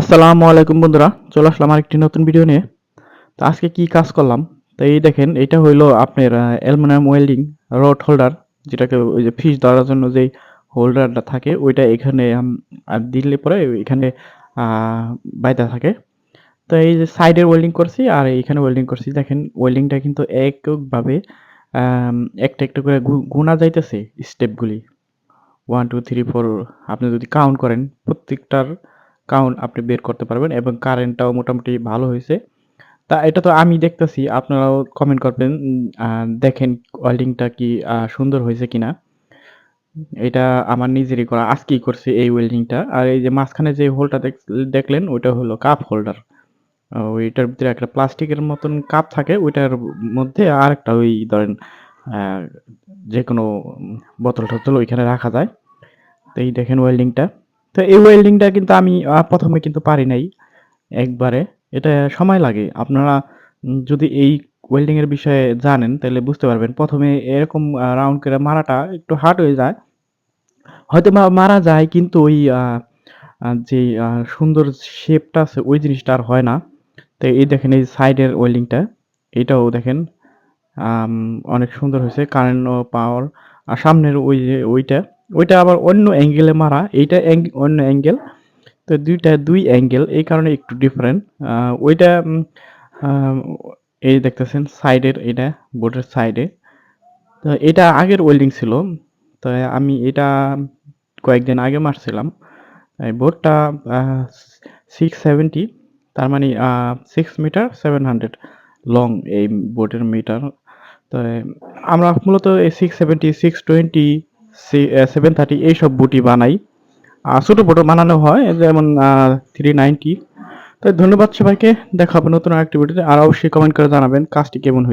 আসসালামু আলাইকুম বন্ধুরা, চলে আসলাম আরেকটি নতুন ভিডিও নিয়ে। তো আজকে কি কাজ করলাম? তো এই দেখেন, এটা হইল আপনার অ্যালুমিনিয়াম ওয়েল্ডিং রড হোল্ডার, যেটাকে ওই যে ফিশ ধরার জন্য যেই হোল্ডারটা থাকে, ওইটা এখানে দিলে পরে এখানে বাইদা থাকে। তো এই যে সাইডে ওয়েল্ডিং করছি আর এইখানে ওয়েল্ডিং করছি। দেখেন ওয়েল্ডিংটা কিন্তু এককভাবে একটা একটা করে গুণা যাইতেছে স্টেপগুলি ওয়ান টু থ্রি ফোর আপনি যদি কাউন্ট করেন, প্রত্যেকটার কাউন্ট আপনি বের করতে পারবেন এবং কারেন্টটাও মোটামুটি ভালো হয়েছে। তা এটা তো আমি দেখতেছি, আপনারাও কমেন্ট করবেন দেখেন ওয়েল্ডিংটা কি সুন্দর হয়েছে কিনা। এটা আমার নিজেরই করা, আজকেই করছি এই ওয়েল্ডিংটা আর এই যে মাঝখানে যে হোলটা দেখলেন, ওইটা হলো কাপ হোল্ডার ওইটার ভিতরে একটা প্লাস্টিকের মতন কাপ থাকে, ওইটার মধ্যে আর একটা ওই ধরেন যে কোনো বোতল টোতল ওইখানে রাখা যায়। তো এই দেখেন ওয়েল্ডিংটা তো এই ওয়েল্ডিংটা কিন্তু আমি প্রথমে কিন্তু পারি নাই একবারে। এটা সময় লাগে। আপনারা যদি এই ওয়েল্ডিং এর বিষয়ে জানেন, তাহলে বুঝতে পারবেন। প্রথমে এরকম রাউন্ড করে মারাটা একটু হার্ড হয়ে যায়। হয়তো মারা যায়, কিন্তু ওই যে সুন্দর শেপটা আছে, ওই জিনিসটা আর হয় না। তো এই দেখেন, এই সাইডের ওয়েল্ডিংটা এটাও দেখেন অনেক সুন্দর হয়েছে। কারেন্ট পাওয়ার আর সামনের ওই যে, ওইটা ওইটা আবার অন্য অ্যাঙ্গেলে মারা, এইটা অন্য অ্যাঙ্গেল তো দুইটা দুই অ্যাঙ্গেল এই কারণে একটু ডিফারেন্ট ওইটা এই দেখতেছেন সাইডের এটা বোর্ডের সাইডে তো এটা আগের ওয়েল্ডিং ছিল, তো আমি এটা কয়েকদিন আগে মারছিলাম। বোর্ডটা সিক্স সেভেন্টি তার মানে six meter seven hundred long এই বোর্ডের মিটার তো আমরা মূলত এই six seventy six twenty seven thirty এইসব বুটি বানাই। ছোটো বোটো বানানো হয় যেমন থ্রি নাইনটি তো ধন্যবাদ সবাইকে দেখাবো নতুন আরেকটি ভিডিওতে আর অবশ্যই কমেন্ট করে জানাবেন কাজটি কেমন হয়েছে।